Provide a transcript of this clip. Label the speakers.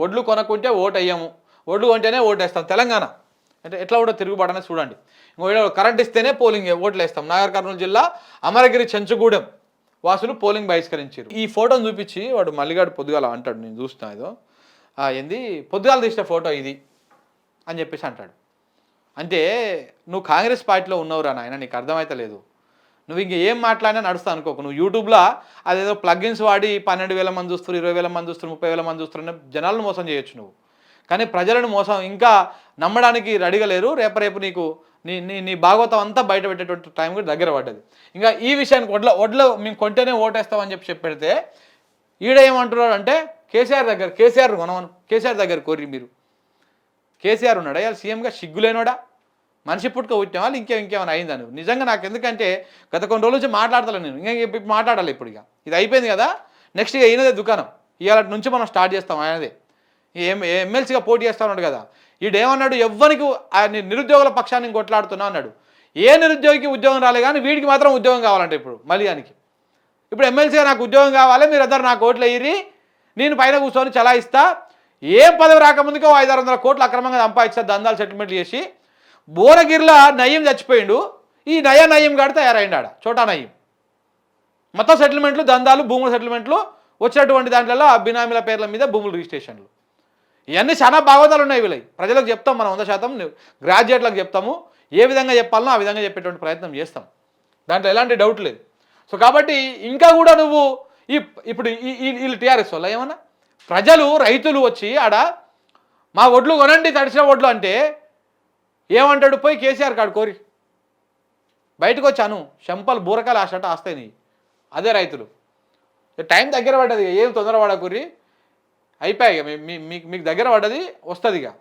Speaker 1: ఒడ్లు కొనకుంటే ఓటు అయ్యాము ఒడ్లు కొంటేనే ఓటు వేస్తాం తెలంగాణ. అంటే ఎట్లా కూడా తిరుగుబాటు అనేది చూడండి. ఇంకో కరెంట్ ఇస్తేనే పోలింగ్ ఓట్లు వేస్తాం. నాగర్ కర్నూలు జిల్లా అమరగిరి చెంచుగూడెం వాసులు పోలింగ్ బహిష్కరించారు. ఈ ఫోటోని చూపించి వాడు మల్లిగాడు పొద్దుగాల అంటాడు నేను చూస్తున్నా ఏదో. ఏంది? పొద్దుగాల తీసిన ఫోటో ఇది అని చెప్పేసి అంటాడు. అంటే నువ్వు కాంగ్రెస్ పార్టీలో ఉన్నవురా నాయన నీకు అర్థమైతే లేదు నువ్వు ఇంక ఏం మాట్లాడినా నడుస్తా అనుకోకు. నువ్వు యూట్యూబ్లో అదేదో ప్లగ్గిన్స్ వాడి పన్నెండు వేల మంది చూస్తారు ఇరవై వేల మంది చూస్తారు ముప్పై వేల మంది చూస్తారు జనాలను మోసం చేయొచ్చు నువ్వు. కానీ ప్రజలను మోసం ఇంకా నమ్మడానికి రెడీగా లేరు. రేపు రేపు నీకు నీ నీ నీ భాగవతం అంతా బయట పెట్టేటువంటి టైం కూడా దగ్గర పడ్డది. ఇంకా ఈ విషయానికి వడ్ల వడ్లు మేము కొంటేనే ఓటేస్తామని చెప్పి చెప్పెడితే ఈడ ఏమంటున్నాడు అంటే కేసీఆర్ దగ్గర కేసీఆర్ కొనవను కేసీఆర్ దగ్గర కోరి మీరు. కేసీఆర్ ఉన్నాడా? ఇవాళ సీఎంగా సిగ్గులేనోడా? మనిషి పుట్టుక పుట్టిన వాళ్ళు ఇంకేం ఇంకేమైనా అయిందా నిజంగా నాకు ఎందుకంటే గత కొన్ని రోజుల నుంచి మాట్లాడతాను నేను. ఇంకా ఇప్పుడు మాట్లాడాలి ఇప్పుడు ఇక. ఇది అయిపోయింది కదా? నెక్స్ట్ ఇక ఈయనదే దుకాణం. ఇవాళ నుంచి మనం స్టార్ట్ చేస్తాం ఆయనదే. ఏం ఎమ్మెల్సీగా పోటీ చేస్తా ఉన్నాడు కదా. ఈడేమన్నాడు ఎవ్వరికి ఆయన నిరుద్యోగుల పక్షాన్ని కొట్లాడుతున్నా అన్నాడు. ఏ నిరుద్యోగికి ఉద్యోగం రాలే కానీ వీడికి మాత్రం ఉద్యోగం కావాలంటే ఇప్పుడు మలియానికి ఇప్పుడు ఎమ్మెల్సీగా నాకు ఉద్యోగం కావాలి మీరు నాకు ఓట్లు వేయిరి నేను పైన కూర్చొని చలాయిస్తా. ఏం పదవి రాకముందుకో ఐదారు వందల కోట్లు అక్రమంగా సంపాదిస్తా దందాలు సెటిల్మెంట్లు చేసి బోరగిర్ల నయ్యం చచ్చిపోయిండు. ఈ నయ నయ్యం గాడు తయారైండు ఆడ చోటా నయ్యం మొత్తం సెటిల్మెంట్లు దందాలు భూముల సెటిల్మెంట్లు వచ్చినటువంటి దాంట్లో బినామీల పేర్ల మీద భూములు రిజిస్ట్రేషన్లు ఇవన్నీ చాలా భాగవతాలు ఉన్నాయి వీళ్ళవి. ప్రజలకు చెప్తాం మనం వంద శాతం గ్రాడ్యుయేట్లకు చెప్తాము. ఏ విధంగా చెప్పాలనో ఆ విధంగా చెప్పేటువంటి ప్రయత్నం చేస్తాం. దాంట్లో ఎలాంటి డౌట్ లేదు. సో కాబట్టి ఇంకా కూడా నువ్వు ఈ ఇప్పుడు ఈ- ఈ- వీళ్ళు టీఆర్ఎస్ వల్ల ఏమన్నా? ప్రజలు రైతులు వచ్చి ఆడ మా ఒడ్లు కొనండి తడిసిన ఒడ్లు అంటే ఏమంటాడు? పోయి కేసీఆర్ కాడు కోరి. బయటకు వచ్చాను శంపలు బూరకాలు ఆశట ఆస్తాయి నీ అదే రైతులు. టైం దగ్గర పడ్డది. ఇక ఏం తొందర పడకూరి అయిపోయాయి ఇక. మీ- మీకు మీకు దగ్గర పడ్డది వస్తుంది ఇక.